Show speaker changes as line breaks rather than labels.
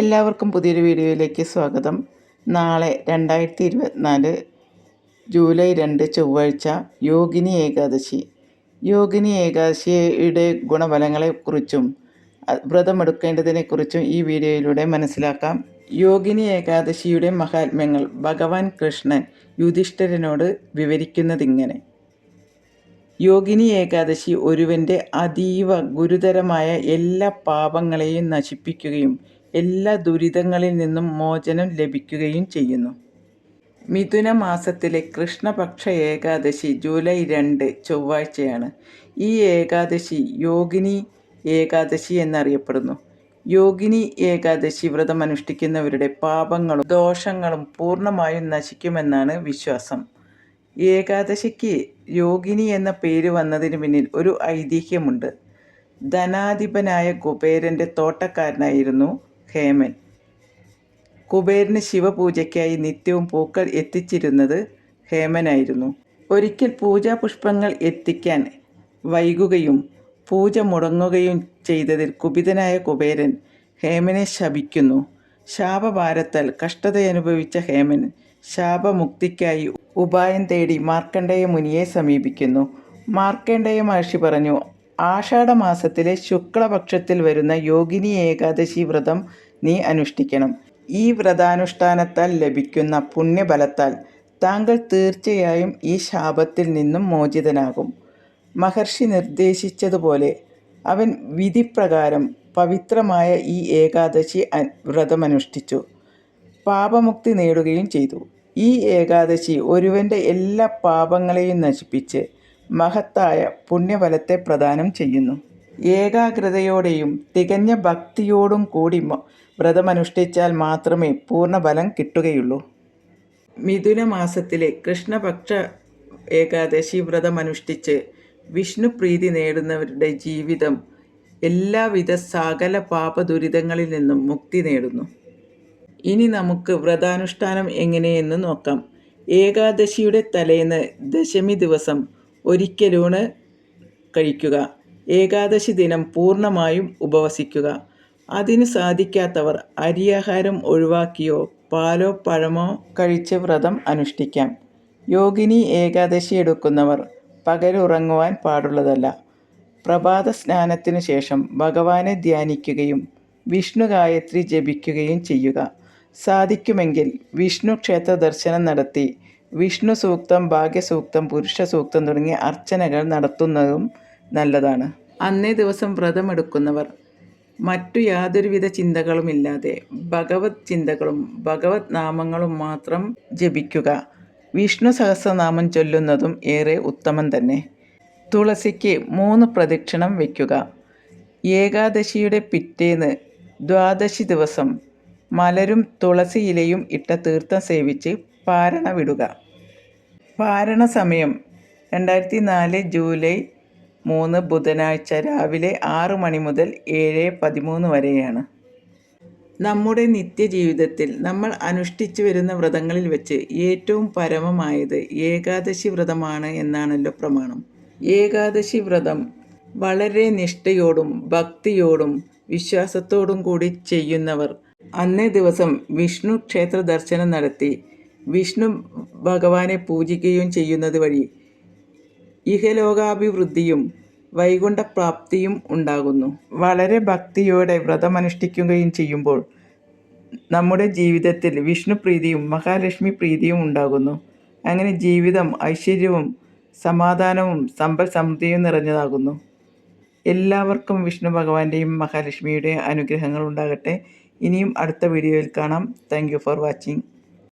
എല്ലാവർക്കും പുതിയൊരു വീഡിയോയിലേക്ക് സ്വാഗതം. നാളെ രണ്ടായിരത്തി ഇരുപത്തിനാല് ജൂലൈ രണ്ട് ചൊവ്വാഴ്ച യോഗിനി ഏകാദശി. യോഗിനി ഏകാദശിയുടെ ഗുണഫലങ്ങളെക്കുറിച്ചും വ്രതമെടുക്കേണ്ടതിനെക്കുറിച്ചും ഈ വീഡിയോയിലൂടെ മനസ്സിലാക്കാം. യോഗിനി ഏകാദശിയുടെ മഹാത്മ്യങ്ങൾ ഭഗവാൻ കൃഷ്ണൻ യുധിഷ്ഠിരനോട് വിവരിക്കുന്നതിങ്ങനെ. യോഗിനി ഏകാദശി ഒരുവന്റെ അതീവ ഗുരുതരമായ എല്ലാ പാപങ്ങളെയും നശിപ്പിക്കുകയും എല്ലാ ദുരിതങ്ങളിൽ നിന്നും മോചനം ലഭിക്കുകയും ചെയ്യുന്നു. മിഥുന മാസത്തിലെ കൃഷ്ണപക്ഷ ഏകാദശി ജൂലൈ രണ്ട് ചൊവ്വാഴ്ചയാണ്. ഈ ഏകാദശി യോഗിനി ഏകാദശി എന്നറിയപ്പെടുന്നു. യോഗിനി ഏകാദശി വ്രതം അനുഷ്ഠിക്കുന്നവരുടെ പാപങ്ങളും ദോഷങ്ങളും പൂർണമായും നശിക്കുമെന്നാണ് വിശ്വാസം. ഏകാദശിക്ക് യോഗിനി എന്ന പേര് വന്നതിന് പിന്നിൽ ഒരു ഐതിഹ്യമുണ്ട്. ധനാധിപനായ കുബേരന്റെ തോട്ടക്കാരനായിരുന്നു ഹേമൻ. കുബേരന് ശിവപൂജയ്ക്കായി നിത്യവും പൂക്കൾ എത്തിച്ചിരുന്നത് ഹേമനായിരുന്നു. ഒരിക്കൽ പൂജാ പുഷ്പങ്ങൾ എത്തിക്കാൻ വൈകുകയും പൂജ മുടങ്ങുകയും ചെയ്തതിൽ കുപിതനായ കുബേരൻ ഹേമനെ ശപിക്കുന്നു. ശാപഭാരത്താൽ കഷ്ടതയനുഭവിച്ച ഹേമൻ ശാപമുക്തിക്കായി ഉപായം തേടി മാർക്കണ്ഡേയ മുനിയെ സമീപിക്കുന്നു. മാർക്കണ്ഡേയ മഹർഷി പറഞ്ഞു ആഷാഢമാസത്തിലെ ശുക്ലപക്ഷത്തിൽ വരുന്ന യോഗിനി ഏകാദശി വ്രതം നീ അനുഷ്ഠിക്കണം. ഈ വ്രതാനുഷ്ഠാനത്താൽ ലഭിക്കുന്ന പുണ്യബലത്താൽ താങ്കൾ തീർച്ചയായും ഈ ശാപത്തിൽ നിന്നും മോചിതനാകും. മഹർഷി നിർദ്ദേശിച്ചതുപോലെ അവൻ വിധിപ്രകാരം പവിത്രമായ ഈ ഏകാദശി വ്രതമനുഷ്ഠിച്ചു. പാപമുക്തി നേടുകയും ചെയ്തു. ഈ ഏകാദശി ഒരുവന്റെ എല്ലാ പാപങ്ങളെയും നശിപ്പിച്ച് മഹത്തായ പുണ്യഫലത്തെ പ്രദാനം ചെയ്യുന്നു. ഏകാഗ്രതയോടെയും തികഞ്ഞ ഭക്തിയോടും കൂടി വ്രതമനുഷ്ഠിച്ചാൽ മാത്രമേ പൂർണഫലം കിട്ടുകയുള്ളൂ. മിഥുന മാസത്തിലെ കൃഷ്ണപക്ഷ ഏകാദശി വ്രതമനുഷ്ഠിച്ച് വിഷ്ണു പ്രീതി നേടുന്നവരുടെ ജീവിതം എല്ലാവിധ സകല പാപദുരിതങ്ങളിൽ നിന്നും മുക്തി നേടുന്നു. ഇനി നമുക്ക് വ്രതാനുഷ്ഠാനം എങ്ങനെയെന്ന് നോക്കാം. ഏകാദശിയുടെ തലേന്ന് ദശമി ദിവസം ഒരിക്കലൂണ് കഴിക്കുക. ഏകാദശി ദിനം പൂർണമായും ഉപവസിക്കുക. അതിന് സാധിക്കാത്തവർ അരിയാഹാരം ഒഴിവാക്കിയോ പാലോ പഴമോ കഴിച്ച് വ്രതം അനുഷ്ഠിക്കാം. യോഗിനി ഏകാദശി എടുക്കുന്നവർ പകലുറങ്ങുവാൻ പാടുള്ളതല്ല. പ്രഭാത സ്നാനത്തിനു ശേഷം ഭഗവാനെ ധ്യാനിക്കുകയും വിഷ്ണു ഗായത്രി ജപിക്കുകയും ചെയ്യുക. സാധിക്കുമെങ്കിൽ വിഷ്ണു ക്ഷേത്ര ദർശനം നടത്തി വിഷ്ണു സൂക്തം ഭാഗ്യസൂക്തം പുരുഷ സൂക്തം തുടങ്ങിയ അർച്ചനകൾ നടത്തുന്നതും നല്ലതാണ്. അന്നേ ദിവസം വ്രതമെടുക്കുന്നവർ മറ്റു യാതൊരുവിധ ചിന്തകളുമില്ലാതെ ഭഗവത് ചിന്തകളും ഭഗവത് നാമങ്ങളും മാത്രം ജപിക്കുക. വിഷ്ണു സഹസ്രനാമം ചൊല്ലുന്നതും ഏറെ ഉത്തമം തന്നെ. തുളസിക്ക് മൂന്ന് പ്രദക്ഷിണം വയ്ക്കുക. ഏകാദശിയുടെ പിറ്റേന്ന് ദ്വാദശി ദിവസം മലരും തുളസി ഇലയും ഇട്ട തീർത്ഥം സേവിച്ച് പാരണ വിടുക പാരണ സമയം രണ്ടായിരത്തി നാല് ജൂലൈ മൂന്ന് ബുധനാഴ്ച രാവിലെ ആറ് മണി മുതൽ ഏഴ് പതിമൂന്ന് വരെയാണ്. നമ്മുടെ നിത്യജീവിതത്തിൽ നമ്മൾ അനുഷ്ഠിച്ചു വരുന്ന വ്രതങ്ങളിൽ വെച്ച് ഏറ്റവും പരമമായത് ഏകാദശി വ്രതമാണ് എന്നാണല്ലോ പ്രമാണം. ഏകാദശി വ്രതം വളരെ നിഷ്ഠയോടും ഭക്തിയോടും വിശ്വാസത്തോടും കൂടി ചെയ്യുന്നവർ. അന്നേ ദിവസം വിഷ്ണു ക്ഷേത്ര ദർശനം നടത്തി വിഷ്ണു ഭഗവാനെ പൂജിക്കുകയും ചെയ്യുന്നത് വഴി ഇഹലോകാഭിവൃദ്ധിയും വൈകുണ്ഠപ്രാപ്തിയും ഉണ്ടാകുന്നു. വളരെ ഭക്തിയോടെ വ്രതമനുഷ്ഠിക്കുകയും ചെയ്യുമ്പോൾ നമ്മുടെ ജീവിതത്തിൽ വിഷ്ണു പ്രീതിയും മഹാലക്ഷ്മി പ്രീതിയും ഉണ്ടാകുന്നു. അങ്ങനെ ജീവിതം ഐശ്വര്യവും സമാധാനവും സമ്പൽ സമൃദ്ധിയും നിറഞ്ഞതാകുന്നു. എല്ലാവർക്കും വിഷ്ണു ഭഗവാന്റെയും മഹാലക്ഷ്മിയുടെയും അനുഗ്രഹങ്ങൾ ഉണ്ടാകട്ടെ. ഇനിയും അടുത്ത വീഡിയോയിൽ കാണാം. Thank for watching